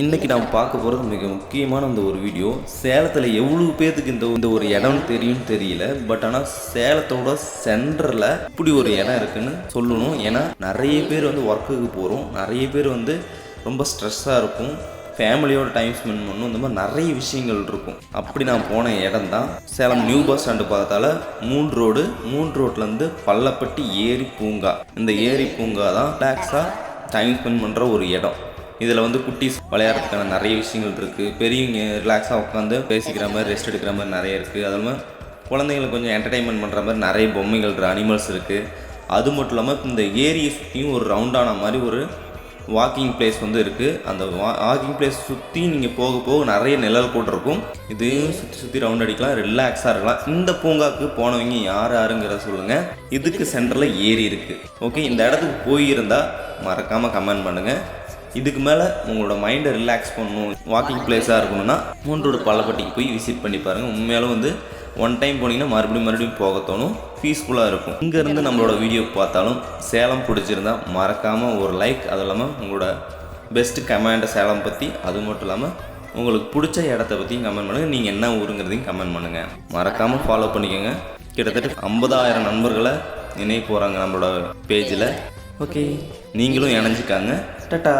இன்றைக்கி நாம் பார்க்க போகிறது மிக முக்கியமான அந்த ஒரு வீடியோ. சேலத்தில் எவ்வளோ பேர்த்துக்கு இந்த இந்த ஒரு இடம் தெரியும்னு தெரியல. பட் ஆனால் சேலத்தோட சென்டரில் இப்படி ஒரு இடம் இருக்குன்னு சொல்லணும். ஏன்னா நிறைய பேர் வந்து ஒர்க்குக்கு போகிறோம் நிறைய பேர் வந்து ரொம்ப ஸ்ட்ரெஸ்ஸாக இருக்கும். ஃபேமிலியோட டைம் ஸ்பெண்ட் பண்ணணும் இந்த மாதிரி நிறைய விஷயங்கள் இருக்கும். அப்படி நான் போன இடம் தான் சேலம் நியூ பஸ் ஸ்டாண்டு பார்த்தால மூன் ரோடு மூன் ரோட்லேருந்து பள்ளப்பட்டி ஏரி பூங்கா. இந்த ஏரி பூங்கா தான் ரிலாக்ஸாக டைம் ஸ்பெண்ட் பண்ணுற ஒரு இடம். இதில் வந்து குட்டீஸ் விளையாடுறதுக்கான நிறைய விஷயங்கள் இருக்குது பெரியவங்க ரிலாக்ஸாக உட்காந்து பேசிக்கிற மாதிரி ரெஸ்ட் எடுக்கிற மாதிரி நிறைய இருக்குது அது மாதிரி குழந்தைங்களுக்கு கொஞ்சம் என்டர்டைன்மெண்ட் பண்ணுற மாதிரி நிறைய பொம்மைகள் இருக்குது அனிமல்ஸ் இருக்குது அது மட்டும் இல்லாமல் இந்த ஏரியை சுற்றியும் ஒரு ரவுண்டான மாதிரி ஒரு வாக்கிங் பிளேஸ் வந்து இருக்குது அந்த வா வாக்கிங் பிளேஸ் சுற்றி நீங்கள் போக போக நிறைய நிழல் கூட இருக்கும் இதையும் சுற்றி சுற்றி ரவுண்ட் அடிக்கலாம் ரிலாக்ஸாக இருக்கலாம். இந்த பூங்காவுக்கு போனவங்க யார் யாருங்கிறத சொல்லுங்கள் இதுக்கு சென்டரில் ஏரி இருக்குது ஓகே இந்த இடத்துக்கு போயிருந்தால் மறக்காமல் கமெண்ட் பண்ணுங்கள் இதுக்கு மேலே உங்களோட மைண்டை ரிலாக்ஸ் பண்ணணும் வாக்கிங் பிளேஸாக இருக்கணும்னா மூன்றோட பள்ளப்பட்டிக்கு போய் விசிட் பண்ணி பாருங்கள் உண்மையாலும் வந்து ஒன் டைம் போனீங்கன்னா மறுபடியும் மறுபடியும் போக தோணும். பீஸ்ஃபுல்லாக இருக்கும். இங்கேருந்து நம்மளோட வீடியோ பார்த்தாலும் சேலம் பிடிச்சிருந்தா மறக்காமல் ஒரு லைக் அது இல்லாமல் உங்களோட பெஸ்ட் கமெண்டை சேலம் பற்றி அது மட்டும் இல்லாமல் உங்களுக்கு பிடிச்ச இடத்த பற்றியும் கமெண்ட் பண்ணுங்கள் நீங்கள் என்ன ஊருங்கிறதையும் கமெண்ட் பண்ணுங்கள் மறக்காமல் ஃபாலோ பண்ணிக்கோங்க. கிட்டத்தட்ட ஐம்பதாயிரம் நண்பர்களை இணைய போகிறாங்க நம்மளோட பேஜில் ஓகே நீங்களும் இணைஞ்சிக்காங்க. டட்டா.